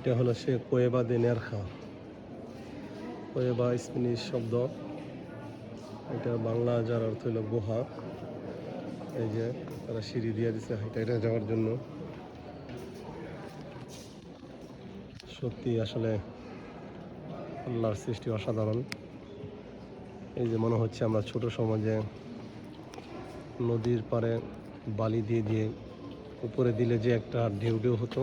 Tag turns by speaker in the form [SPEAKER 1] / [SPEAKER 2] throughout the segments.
[SPEAKER 1] এটা হলো সে কোয়েবা দে নেরখা কোয়েবা স্পেনিশ শব্দ। এটা বাংলা যার অর্থ হলো গুহা। এই যে তারা সিঁড়ি দিয়ে দিছে এটা এটা যাওয়ার জন্য। সত্যি আসলে আল্লাহর সৃষ্টি অসাধারণ। এই যে মনে হচ্ছে আমরা ছোট সমাজে নদীর পাড়ে বালি দিয়ে দিয়ে উপরে দিলে যে একটা ঢেউ ঢেউ হতো।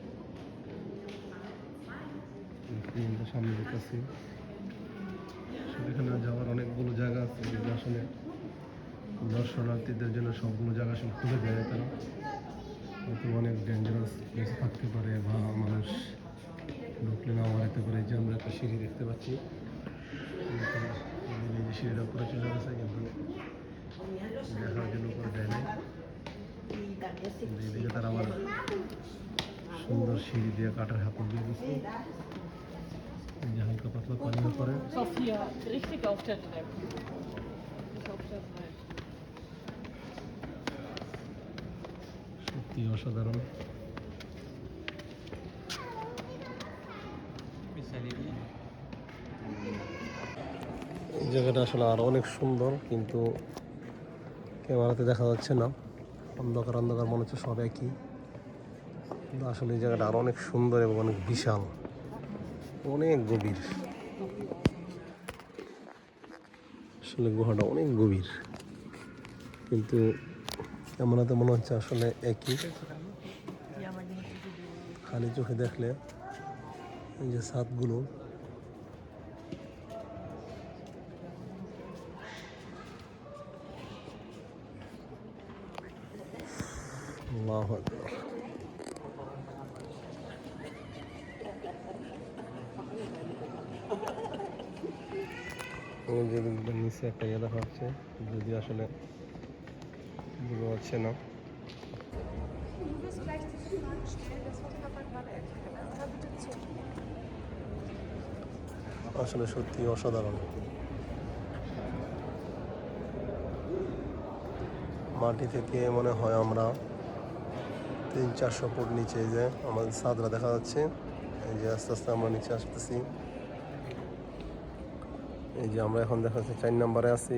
[SPEAKER 1] ট্রেনটা সামনে দেখতেছি সেখানে যাওয়ার অনেকগুলো জায়গা আছে যেগুলো আসলে দর্শনার্থীদের জন্য সবগুলো জায়গা আসলে খুলে দেয় তারা হয়তো অনেক ডেঞ্জারাস কিছু থাকতে পারে বা মানুষ ঢুকলে না মারাতে পারে যে আমরা একটা সিঁড়ি দেখতে পাচ্ছি। সিঁড়িটা উপরে চলে গেছে, কিন্তু দেখার জন্য উপরে দেয় নাই। তারা আবার সুন্দর সিঁড়ি দিয়ে কাটার হাঁপুর দিয়ে দিচ্ছে। এই যে হালকা পাতলা পানিও পরে
[SPEAKER 2] Sophia, richtig auf der Treppe.
[SPEAKER 1] সত্যি অসাধারণ এই জায়গাটা আসলে আরও অনেক সুন্দর কিন্তু ক্যামেরাতে দেখা যাচ্ছে না। অন্ধকার অন্ধকার মনে হচ্ছে সব একই। কিন্তু আসলে এই জায়গাটা আরও অনেক সুন্দর এবং অনেক বিশাল। অনেক গভীর। আসলে গুহাটা অনেক গভীর। কিন্তু ক্যামেরাতে মনে হচ্ছে আসলে একই। খালি চোখে দেখলে এই যে ছাদগুলো। আল্লাহু আকবার। এই যে নিচে একটা ইয়ে দেখা যাচ্ছে যদি আসলে বোঝা যাচ্ছে না. আসলে সত্যি অসাধারণ। মাটি থেকে মনে হয় আমরা তিন চারশো ফুট নিচে যে আমাদের সাদরা দেখা যাচ্ছে। এই যে আস্তে আস্তে আমরা নিচে আসতেছি। এই যে আমরা এখন দেখা যাচ্ছে চার নম্বরে আছি।